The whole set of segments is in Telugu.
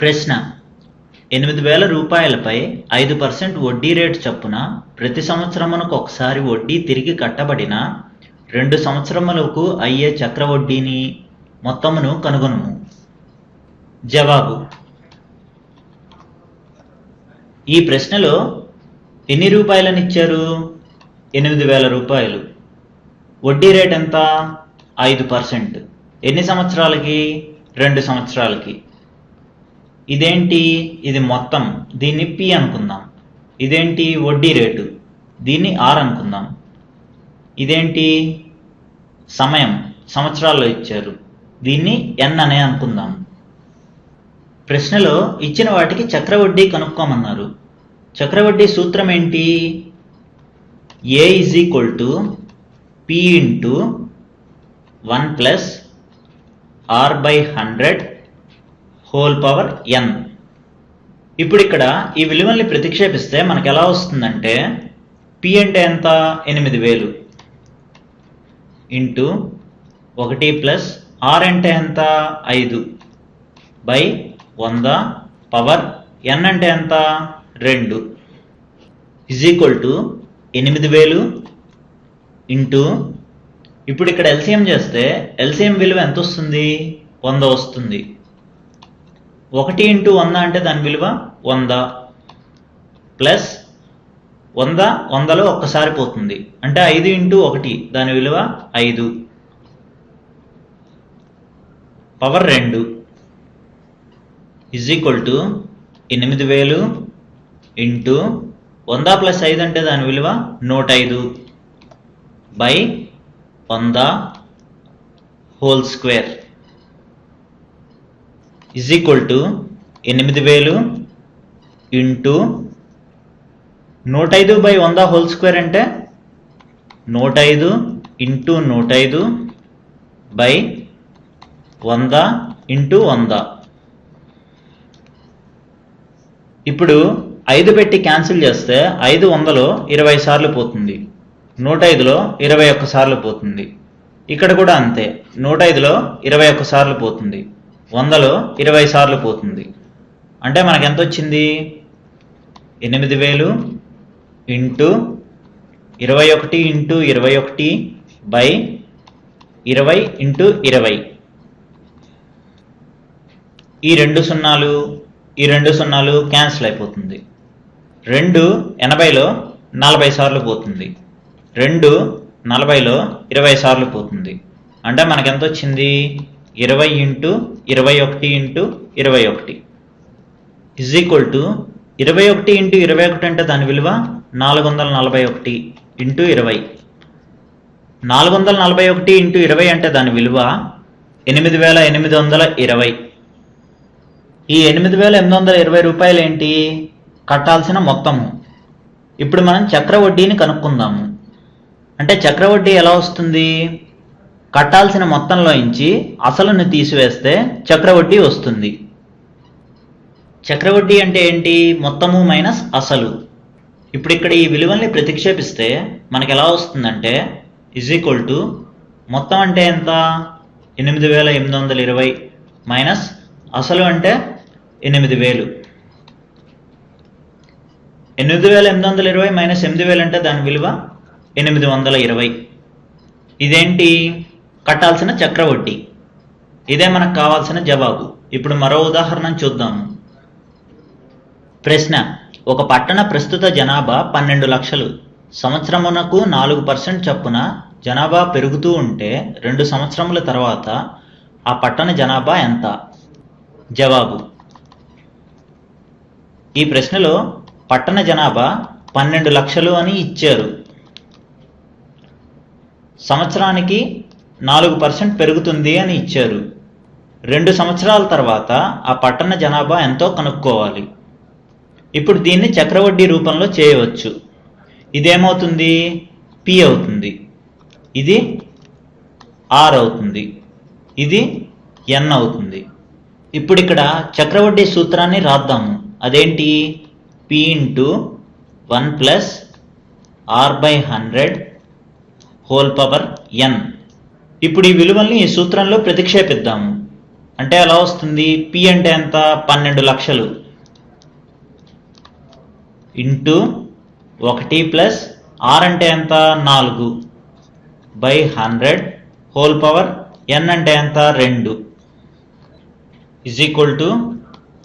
ప్రశ్న. ఎనిమిది వేల రూపాయలపై ఐదు పర్సెంట్ వడ్డీ రేటు చొప్పున ప్రతి సంవత్సరమునకు ఒకసారి వడ్డీ తిరిగి కట్టబడిన రెండు సంవత్సరములకు అయ్యే చక్రవడ్డీని మొత్తమును కనుగొనుము. జవాబు. ఈ ప్రశ్నలో ఎన్ని రూపాయలని ఇచ్చారు ఎనిమిది వేల రూపాయలు. వడ్డీ రేట్ ఎంత ఐదు పర్సెంట్. ఎన్ని సంవత్సరాలకి? రెండు సంవత్సరాలకి. ఇదేంటి? ఇది మొత్తం. దీన్ని పి అనుకుందాం. ఇదేంటి? వడ్డీ రేటు. దీన్ని ఆర్ అనుకుందాం. ఇదేంటి? సమయం. సంవత్సరాల్లో ఇచ్చారు. దీన్ని ఎన్ అనే అనుకుందాం. ప్రశ్నలో ఇచ్చిన వాటికి చక్రవడ్డీ కనుక్కోమన్నారు. చక్రవడ్డీ సూత్రం ఏంటి? A is equal to P into one plus R by hundred whole power N ఇప్పుడు ఇక్కడ ఈ విలువల్ని ప్రతిక్షేపిస్తే మనకు ఎలా వస్తుందంటే పి అంటే ఎంత? ఎనిమిది వేలు. ఇంటూ ఒకటి ప్లస్ ఆర్ అంటే ఎంత? ఐదు. బై వంద పవర్ ఎన్ అంటే ఎంత? రెండు. ఇజ్ ఈక్వల్ టు ఎనిమిది వేలు. ఇంటూ ఇప్పుడు ఇక్కడ ఎల్సిఎం చేస్తే ఎల్సిఎం విలువ ఎంత వస్తుంది? వంద వస్తుంది. ఒకటి ఇంటూ వంద అంటే దాని విలువ వంద. ప్లస్ వంద వందలో ఒక్కసారి పోతుంది. అంటే ఐదు ఇంటూ ఒకటి దాని విలువ ఐదు. పవర్ రెండు. ఇజ్ ఈక్వల్ టు ఎనిమిది వేలు ఇంటూ వంద ప్లస్ ఐదు అంటే దాని విలువ నూట ఐదు బై వంద whole square. Is equal to ఎనిమిది వేలు ఇంటూ నూట ఐదు బై వంద హోల్ స్క్వేర్ అంటే నూట ఐదు ఇంటూ నూట ఐదు బై వంద ఇంటూ వంద. ఇప్పుడు ఐదు పెట్టి క్యాన్సిల్ చేస్తే ఐదు వందలో ఇరవై సార్లు పోతుంది. నూట ఐదులో ఇరవై ఒక్క సార్లు పోతుంది. ఇక్కడ కూడా అంతే. నూట ఐదులో ఇరవై ఒక్క సార్లు పోతుంది. వందలో ఇరవై సార్లు పోతుంది. అంటే మనకు ఎంత వచ్చింది ఎనిమిది వేలు ఇంటూ ఇరవై ఒకటి ఇంటూ ఇరవై ఒకటి బై ఇరవై ఇంటూ ఇరవై. ఈ రెండు సున్నాలు ఈ రెండు సున్నాలు క్యాన్సిల్ అయిపోతుంది. రెండు ఎనభైలో నలభై సార్లు పోతుంది. రెండు నలభైలో ఇరవై సార్లు పోతుంది. అంటే మనకు ఎంత వచ్చింది ఇరవై ఇంటూ ఇరవై ఒకటి ఇంటూ ఇరవై ఒకటి. ఇజ్ ఈక్వల్ టు ఇరవై ఒకటి ఇంటూ ఇరవై ఒకటి అంటే దాని విలువ నాలుగు వందల నలభై ఒకటి ఇంటూ ఇరవై. నాలుగు వందల నలభై ఒకటి ఇంటూ ఇరవై అంటే దాని విలువ ఎనిమిది వేల ఎనిమిది వందల ఇరవై. ఈ ఎనిమిది వేల ఎనిమిది వందల ఇరవై రూపాయలు ఏంటి కట్టాల్సిన మొత్తము. ఇప్పుడు మనం చక్రవడ్డీని కనుక్కుందాము. అంటే చక్రవడ్డీ ఎలా వస్తుంది? కట్టాల్సిన మొత్తంలో ఇంచి అసలును తీసివేస్తే చక్రవడ్డీ వస్తుంది. చక్రవడ్డీ అంటే ఏంటి? మొత్తము మైనస్ అసలు. ఇప్పుడు ఇక్కడ ఈ విలువల్ని ప్రతిక్షేపిస్తే మనకు ఎలా వస్తుందంటే ఇజ్ ఈక్వల్ టు మొత్తం అంటే ఎంత? ఎనిమిది వేల ఎనిమిది వందల ఇరవై మైనస్ అసలు అంటే ఎనిమిది వేలు. ఎనిమిది వేల ఎనిమిది వందల ఇరవై మైనస్ ఎనిమిది వేలు అంటే దాని విలువ ఎనిమిది వందల ఇరవై. ఇదేంటి? కట్టాల్సిన చక్రవడ్డీ. ఇదే మనకు కావాల్సిన జవాబు. ఇప్పుడు మరో ఉదాహరణ చూద్దాము ప్రశ్న ఒక పట్టణ ప్రస్తుత జనాభా పన్నెండు లక్షలు. సంవత్సరమునకు నాలుగు పర్సెంట్ చొప్పున జనాభా పెరుగుతూ ఉంటే రెండు సంవత్సరముల తర్వాత ఆ పట్టణ జనాభా ఎంత? జవాబు ఈ ప్రశ్నలో పట్టణ జనాభా పన్నెండు లక్షలు అని ఇచ్చారు. సంవత్సరానికి నాలుగు పర్సెంట్ పెరుగుతుంది అని ఇచ్చారు. రెండు సంవత్సరాల తర్వాత ఆ పట్టణ జనాభా ఎంతో కనుక్కోవాలి. ఇప్పుడు దీన్ని చక్రవడ్డీ రూపంలో చేయవచ్చు. ఇదేమవుతుంది? పి అవుతుంది. ఇది ఆర్ అవుతుంది. ఇది ఎన్ అవుతుంది. ఇప్పుడు ఇక్కడ చక్రవడ్డీ సూత్రాన్ని రాద్దాము. అదేంటి? P into one plus R by hundred whole power N ఇప్పుడు ఈ విలువల్ని ఈ సూత్రంలో ప్రతిక్షేపిద్దాము. అంటే ఎలా వస్తుంది? పి అంటే ఎంత? పన్నెండు లక్షలు. ఇంటూ ఒకటి ప్లస్ ఆర్ అంటే ఎంత? నాలుగు. By hundred whole power N అంటే ఎంత? రెండు. ఇజ్ ఈక్వల్ టు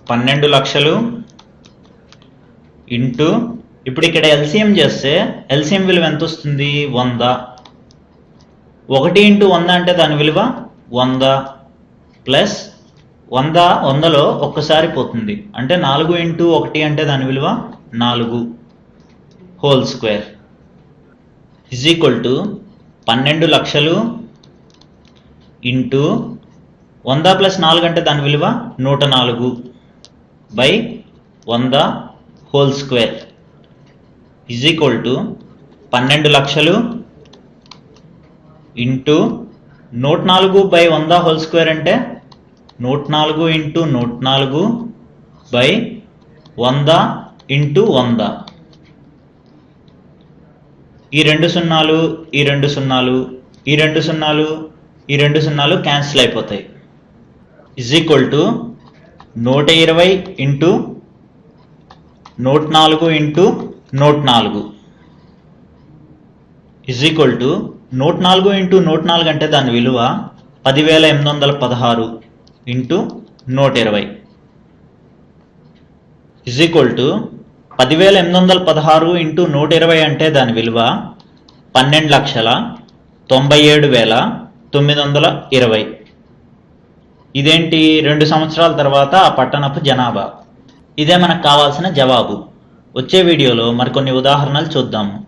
పన్నెండు లక్షలు. ఇంటూ ఇప్పుడు ఇక్కడ ఎల్సిఎం చేస్తే ఎల్సిఎం విలువ ఎంత వస్తుంది? వంద. ఒకటి ఇంటూ వంద అంటే దాని విలువ వంద ప్లస్ వంద వందలో ఒక్కసారి పోతుంది. అంటే నాలుగు ఇంటూ ఒకటి అంటే దాని విలువ నాలుగు whole square. Is equal to పన్నెండు లక్షలు ఇంటూ వంద ప్లస్ నాలుగు అంటే దాని విలువ నూట నాలుగు బై వంద whole square. Is equal to పన్నెండు లక్షలు ఇంటూ నూట నాలుగు బై వంద హోల్ స్క్వేర్ అంటే నూట నాలుగు ఇంటూ నూట నాలుగు బై వంద ఇంటూ వంద. ఈ రెండు సున్నాలు ఈ రెండు సున్నాలు ఈ రెండు సున్నాలు ఈ రెండు సున్నాలు క్యాన్సిల్ అయిపోతాయి. ఇజ్ ఈక్వల్ టు నూట ఇరవై ఇంటూ నూట నాలుగు ఇంటూ నూట నాలుగు. ఇజ్ ఈక్వల్ టు నూట నాలుగు ఇంటూ నూట నాలుగు అంటే దాని విలువ పదివేల ఎనిమిది వందల పదహారు ఇంటూ నూట ఇరవై ఇజ్ ఈక్వల్ టు పదివేల ఎనిమిది వందల పదహారు ఇంటూ నూట ఇరవై అంటే దాని విలువ పన్నెండు లక్షల తొంభై ఏడు వేల తొమ్మిది వందల ఇరవై. ఇదేంటి? రెండు సంవత్సరాల తర్వాత ఆ పట్టణపు జనాభా. ఇదే మనకు కావాల్సిన జవాబు. వచ్చే వీడియోలో మరికొన్ని ఉదాహరణలు చూద్దాము.